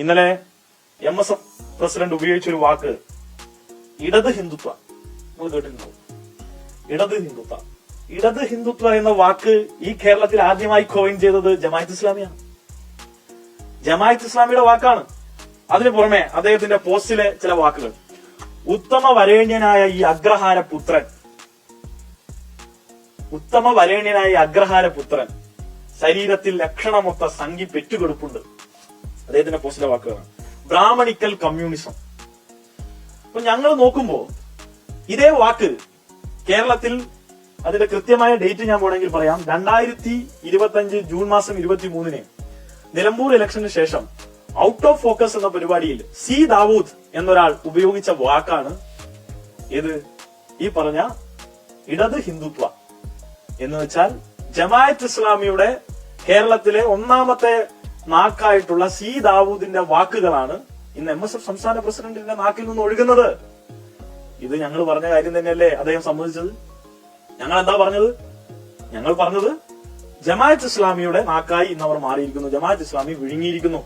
ഇന്നലെ M S F president ഉപയോഗിച്ച ഒരു വാക്ക് ഇടത് ഹിന്ദുത്വ. നമ്മൾ കേട്ടിട്ടുണ്ടാവും. ഇടത് ഹിന്ദുത്വ. ഇടത് ഹിന്ദുത്വ എന്ന വാക്ക് ഈ കേരളത്തിൽ ആദ്യമായി കോയിൻ ചെയ്തത് ജമായത്ത് ഇസ്ലാമിയാണ്. ജമായത്ത് ഇസ്ലാമിയുടെ വാക്കാണ്. അതിനു പുറമെ അദ്ദേഹത്തിന്റെ പോസ്റ്റിലെ ചില വാക്കുകൾ. ഉത്തമ വരേണ്യനായ ഈ അഗ്രഹാര പുത്രൻ ഉത്തമ വരേണ്യനായ അഗ്രഹാര പുത്രൻ ശരീരത്തിൽ ലക്ഷണമൊത്ത സംഖ്യ പെറ്റുകൊടുപ്പുണ്ട്. അദ്ദേഹത്തിന്റെ പോസ്റ്റിലെ വാക്കുകളാണ്. Brahminical communism. അപ്പൊ ഞങ്ങൾ നോക്കുമ്പോ ഇതേ വാക്ക് കേരളത്തിൽ അതിന്റെ കൃത്യമായ ഡേറ്റ് ഞാൻ വേണമെങ്കിൽ പറയാം. രണ്ടായിരത്തി ഇരുപത്തി ജൂൺ മാസം ഇരുപത്തി മൂന്നിന് നിലമ്പൂർ ഇലക്ഷന് ശേഷം ഔട്ട് ഓഫ് ഫോക്കസ് എന്ന പരിപാടിയിൽ സി ദാവൂദ് എന്നൊരാൾ ഉപയോഗിച്ച വാക്കാണ് ഇത് ഈ പറഞ്ഞ ഇടത് ഹിന്ദുത്വ. എന്ന് വെച്ചാൽ ജമായത്ത് ഇസ്ലാമിയുടെ കേരളത്തിലെ ഒന്നാമത്തെ നാക്കായിട്ടുള്ള സി ദാവൂദിന്റെ വാക്കുകളാണ് ഇന്ന് എം എസ് എഫ് സംസ്ഥാന പ്രസിഡന്റിന്റെ നാക്കിൽ നിന്ന് ഒഴുകുന്നത്. ഇത് ഞങ്ങൾ പറഞ്ഞ കാര്യം തന്നെയല്ലേ? അദ്ദേഹം സമ്മതിച്ചത്. ഞങ്ങൾ എന്താ പറഞ്ഞത്? ഞങ്ങൾ പറഞ്ഞത് ജമാഅത്ത് ഇസ്ലാമിയുടെ നാക്കായി ഇന്ന് അവർ മാറിയിരിക്കുന്നു. ജമാഅത്ത് ഇസ്ലാമി വിഴുങ്ങിയിരിക്കുന്നു.